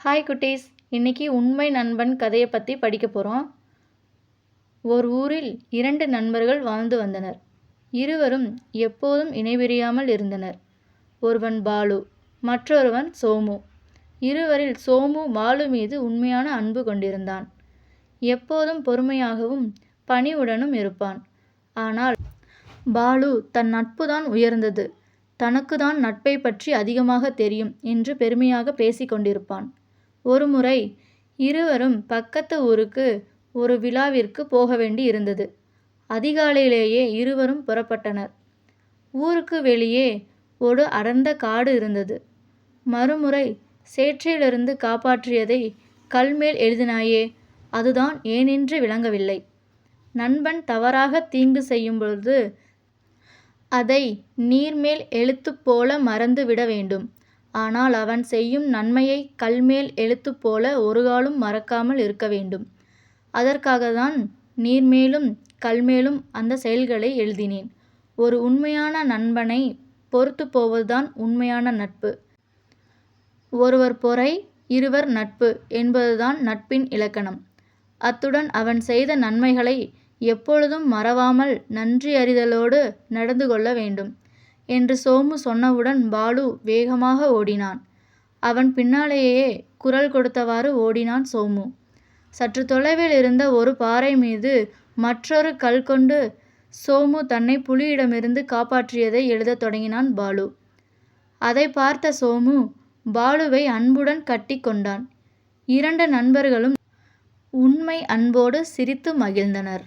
Hi குட்டீஸ். இன்னைக்கு உண்மை நண்பன் கதையை பற்றி படிக்க போகிறோம் ஒரு ஊரில் இரண்டு நண்பர்கள் வாழ்ந்து வந்தனர். இருவரும் எப்போதும் இணைபிரியாமல் இருந்தனர். ஒருவன் பாலு மற்றொருவன் சோமு. இருவரில் சோமு பாலு மீது உண்மையான அன்பு கொண்டிருந்தான். எப்போதும் பொறுமையாகவும் பணிவுடனும் இருப்பான். ஆனால் பாலு தன் நட்புதான் உயர்ந்தது. தனக்கு தான் நட்பை பற்றி அதிகமாக தெரியும் என்று பெருமையாக பேசிக்கொண்டிருப்பான் ஒருமுறை இருவரும் பக்கத்து ஊருக்கு ஒரு விழாவிற்கு போக வேண்டி இருந்தது. அதிகாலையிலேயே இருவரும் புறப்பட்டனர். ஊருக்கு வெளியே ஒரு அடர்ந்த காடு இருந்தது. மறுமுறை சேற்றிலிருந்து காப்பாற்றியதை கல்மேல் எழுதினாயே அதுதான் ஏனென்று விளங்கவில்லை. நண்பன் தவறாக தீங்கு செய்யும் பொழுது அதை நீர்மேல் எழுத்து போல மறந்து விட வேண்டும். ஆனால் அவன் செய்யும் நன்மையை கல்மேல் எழுத்து போல ஒருகாலும் மறக்காமல் இருக்க வேண்டும். அதற்காக தான் நீர்மேலும் கல்மேலும் அந்த செயல்களை எழுதினேன். ஒரு உண்மையான நண்பனை பொறுத்து போவதுதான் உண்மையான நட்பு. ஒருவர் பொறை இருவர் நட்பு என்பதுதான் நட்பின் இலக்கணம். அத்துடன் அவன் செய்த நன்மைகளை எப்பொழுதும் மறவாமல் நன்றியறிதலோடு நடந்து கொள்ள வேண்டும். என்று சோமு சொன்னவுடன் பாலு வேகமாக ஓடினான். அவன் பின்னாலேயே குரல் கொடுத்தவாறு ஓடினான் சோமு. சற்று தொலைவில் இருந்த ஒரு பாறை மீது மற்றொரு கல் கொண்டு சோமு தன்னை புலியிடமிருந்து காப்பாற்றியதை எழுதத் தொடங்கினான் பாலு. அதை பார்த்த சோமு பாலுவை அன்புடன் கட்டி கொண்டான். இரண்டு நண்பர்களும் உண்மை அன்போடு சிரித்து மகிழ்ந்தனர்.